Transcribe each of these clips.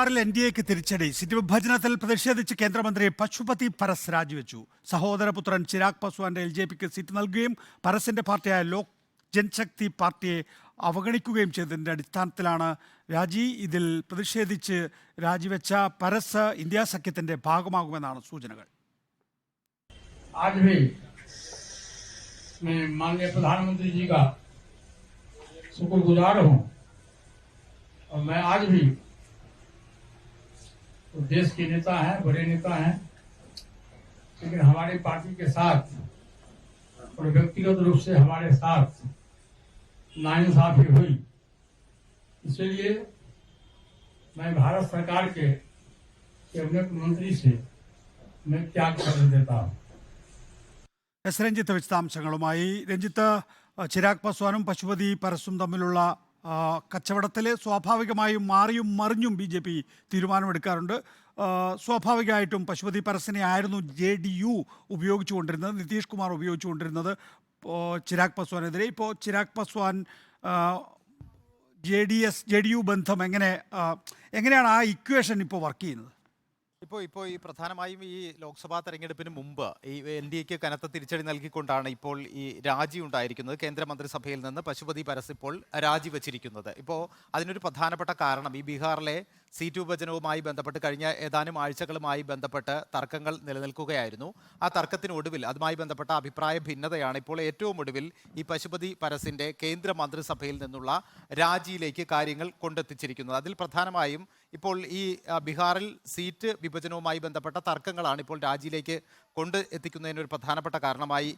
ബീഹാറിൽ N D എക്ക് തിരിച്ചടി സീറ്റ് വിഭജനത്തിൽ പ്രതിഷേധിച്ച് കേന്ദ്രമന്ത്രി പശുപതി പരസ് രാജിവെച്ചു സഹോദരപുത്രൻ ചിരാഗ് പസ്വാന്റെ എൽ ജെ പിക്ക് സീറ്റ് നൽകുകയും പരസിന്റെ പാർട്ടിയായ ലോക് ജൻശക്തി പാർട്ടിയെ അവഗണിക്കുകയും ചെയ്തതിന്റെ അടിസ്ഥാനത്തിലാണ് രാജി ഇതിൽ പ്രതിഷേധിച്ച് രാജിവെച്ച പരസ് ഇന്ത്യ സഖ്യത്തിന്റെ ഭാഗമാകുമെന്നാണ് സൂചനകൾ आज भी मैं माननीय प्रधानमंत्री जी का शुक्रगुजार हूं और मैं आज भी तो देश के नेता हैं बड़े नेता हैं लेकिन हमारी पार्टी के साथ और व्यक्तिगत रूप से हमारे साथ नाइंसाफी हुई इसलिए मैं भारत सरकार के कैबिनेट मंत्री से मैं त्याग पत्र देता हूं എസ് രഞ്ജിത്ത് വിശദാംശങ്ങളുമായി രഞ്ജിത്ത് അഹ് ചിരാഗ് പസ്വാനും പശുപതി പരസും തമ്മിലുള്ള ആ, കച്ചവടത്തിൽ സ്വാഭാവികമായും മാറിയും മറിഞ്ഞും ബി ജെ പി തീരുമാനമെടുക്കാറുണ്ട്. സ്വാഭാവികമായിട്ടും പശുപതി പരസിനെ ആയിരുന്നു ജെ ഡി യു ഉപയോഗിച്ചുകൊണ്ടിരുന്നത് നിതീഷ് കുമാർ ഉപയോഗിച്ചുകൊണ്ടിരുന്നത് ചിരാഗ് പസ്വാനെതിരെ. ഇപ്പോൾ Chirag Paswan J D S J D U ബന്ധം എങ്ങനെ എങ്ങനെയാണ് ആ ഇക്വേഷൻ ഇപ്പോൾ വർക്ക് ചെയ്യുന്നത്? ഇപ്പോൾ ഇപ്പോൾ ഈ പ്രധാനമായും ഈ ലോക്സഭാ തെരഞ്ഞെടുപ്പിന് മുമ്പ് ഈ എൻ ഡി എക്ക് കനത്ത തിരിച്ചടി നൽകിക്കൊണ്ടാണ് ഇപ്പോൾ ഈ രാജി ഉണ്ടായിരിക്കുന്നത്. കേന്ദ്രമന്ത്രിസഭയിൽ നിന്ന് പശുപതി പരസ് ഇപ്പോൾ രാജിവെച്ചിരിക്കുന്നത്. ഇപ്പോൾ അതിനൊരു പ്രധാനപ്പെട്ട കാരണം ഈ ബീഹാറിലെ സീറ്റ് വിഭജനവുമായി ബന്ധപ്പെട്ട് കഴിഞ്ഞ ഏതാനും ആഴ്ചകളുമായി ബന്ധപ്പെട്ട് തർക്കങ്ങൾ നിലനിൽക്കുകയായിരുന്നു. ആ തർക്കത്തിനൊടുവിൽ അതുമായി ബന്ധപ്പെട്ട അഭിപ്രായ ഭിന്നതയാണ് ഇപ്പോൾ ഏറ്റവും ഒടുവിൽ ഈ പശുപതി പരസിന്റെ കേന്ദ്ര മന്ത്രിസഭയിൽ നിന്നുള്ള രാജിയിലേക്ക് കാര്യങ്ങൾ കൊണ്ടെത്തിച്ചിരിക്കുന്നത്. അതിൽ പ്രധാനമായും ഇപ്പോൾ ഈ ബീഹാറിൽ സീറ്റ് വിഭജനവുമായി ബന്ധപ്പെട്ട തർക്കങ്ങളാണ് ഇപ്പോൾ രാജിയിലേക്ക് കൊണ്ട് എത്തിക്കുന്നതിന് ഒരു പ്രധാനപ്പെട്ട കാരണമായി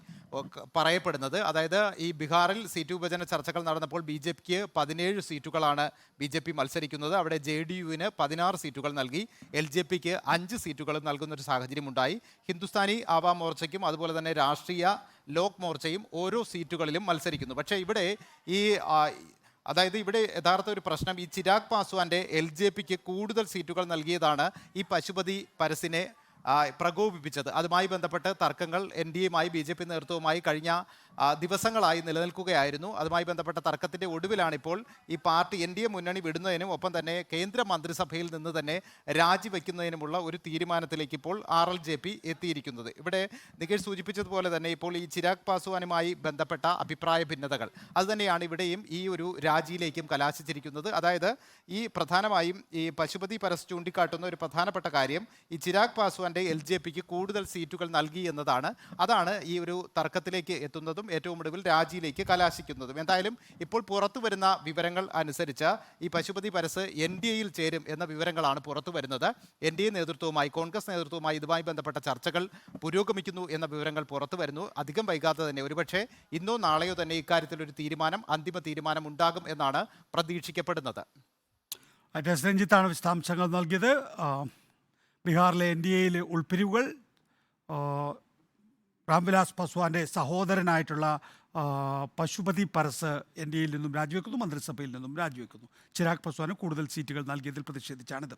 പറയപ്പെടുന്നത്. അതായത് ഈ ബീഹാറിൽ സീറ്റ് വിഭജന ചർച്ചകൾ നടന്നപ്പോൾ ബി ജെ പിക്ക് പതിനേഴ് സീറ്റുകളാണ് ബി ജെ പി മത്സരിക്കുന്നത്. അവിടെ ജെ ഡി യുവിന് പതിനാറ് സീറ്റുകൾ നൽകി. എൽ ജെ പിക്ക് അഞ്ച് സീറ്റുകൾ നൽകുന്ന ഒരു സാഹചര്യമുണ്ടായി. ഹിന്ദുസ്ഥാനി ആവാം മോർച്ചയ്ക്കും അതുപോലെ തന്നെ രാഷ്ട്രീയ ലോക് മോർച്ചയും ഓരോ സീറ്റുകളിലും മത്സരിക്കുന്നു. പക്ഷേ ഇവിടെ ഈ അതായത് ഇവിടെ യഥാർത്ഥ ഒരു പ്രശ്നം ഈ ചിരാഗ് പാസ്വാന്റെ എൽ ജെ പിക്ക് കൂടുതൽ സീറ്റുകൾ നൽകിയതാണ് ഈ പശുപതി പരസിനെ പ്രകോപിപ്പിച്ചത്. അതുമായി ബന്ധപ്പെട്ട് തർക്കങ്ങൾ എൻ ഡി എയുമായി ബി ജെ പി നേതൃത്വവുമായി കഴിഞ്ഞ ദിവസങ്ങളായി നിലനിൽക്കുകയായിരുന്നു. അതുമായി ബന്ധപ്പെട്ട തർക്കത്തിന്റെ ഒടുവിലാണ് ഇപ്പോൾ ഈ പാർട്ടി എൻ ഡി എ മുന്നണി വിടുന്നതിനും ഒപ്പം തന്നെ കേന്ദ്ര മന്ത്രിസഭയിൽ നിന്ന് തന്നെ രാജിവെക്കുന്നതിനുമുള്ള ഒരു തീരുമാനത്തിലേക്ക് ഇപ്പോൾ ആർ എൽ ജെ പി എത്തിയിരിക്കുന്നത്. ഇവിടെ നികേഷ് സൂചിപ്പിച്ചതുപോലെ തന്നെ ഇപ്പോൾ ഈ ചിരാഗ് പാസ്വാനുമായി ബന്ധപ്പെട്ട അഭിപ്രായ ഭിന്നതകൾ. അതുതന്നെയാണ് ഇവിടെയും ഈ ഒരു രാജിയിലേക്കും കലാശിച്ചിരിക്കുന്നത്. അതായത് ഈ പ്രധാനമായും ഈ പശുപതി പരസ് ചൂണ്ടിക്കാട്ടുന്ന ഒരു പ്രധാനപ്പെട്ട കാര്യം ഈ ചിരാഗ് പാസ്വാന്റെ എൽ ജെ പിക്ക് കൂടുതൽ സീറ്റുകൾ നൽകി എന്നതാണ്. അതാണ് ഈ ഒരു തർക്കത്തിലേക്ക് എത്തുന്നതും ഏറ്റവും ഒടുവിൽ രാജിയിലേക്ക് കലാശിക്കുന്നതും. എന്തായാലും ഇപ്പോൾ പുറത്തു വരുന്ന വിവരങ്ങൾ അനുസരിച്ച് ഈ പശുപതി പരസ് എൻ ഡി എയിൽ ചേരും എന്ന വിവരങ്ങളാണ് പുറത്തു വരുന്നത്. എൻ ഡി എ നേതൃത്വവുമായി കോൺഗ്രസ് നേതൃത്വവുമായി ഇതുമായി ബന്ധപ്പെട്ട ചർച്ചകൾ പുരോഗമിക്കുന്നു എന്ന വിവരങ്ങൾ പുറത്തു വരുന്നു. അധികം വൈകാതെ തന്നെ ഒരുപക്ഷെ ഇന്നോ നാളെയോ തന്നെ ഇക്കാര്യത്തിൽ ഒരു തീരുമാനം അന്തിമ തീരുമാനം ഉണ്ടാകും എന്നാണ് പ്രതീക്ഷിക്കപ്പെടുന്നത്. എസ് രഞ്ജിത്താണ് വിശദാംശങ്ങൾ നൽകിയത്. ബീഹാറിലെ എൻ ഡി എയിലെ ഉൾപ്പിരിവുകൾ രാംവിലാസ് പസ്വാന്റെ സഹോദരനായിട്ടുള്ള പശുപതി പരസ് എൻ ഡി എയിൽ നിന്നും രാജിവെക്കുന്നു മന്ത്രിസഭയിൽ നിന്നും രാജിവെക്കുന്നു. ചിരാഗ് പസ്വാന് കൂടുതൽ സീറ്റുകൾ നൽകിയതിൽ പ്രതിഷേധിച്ചാണിത്.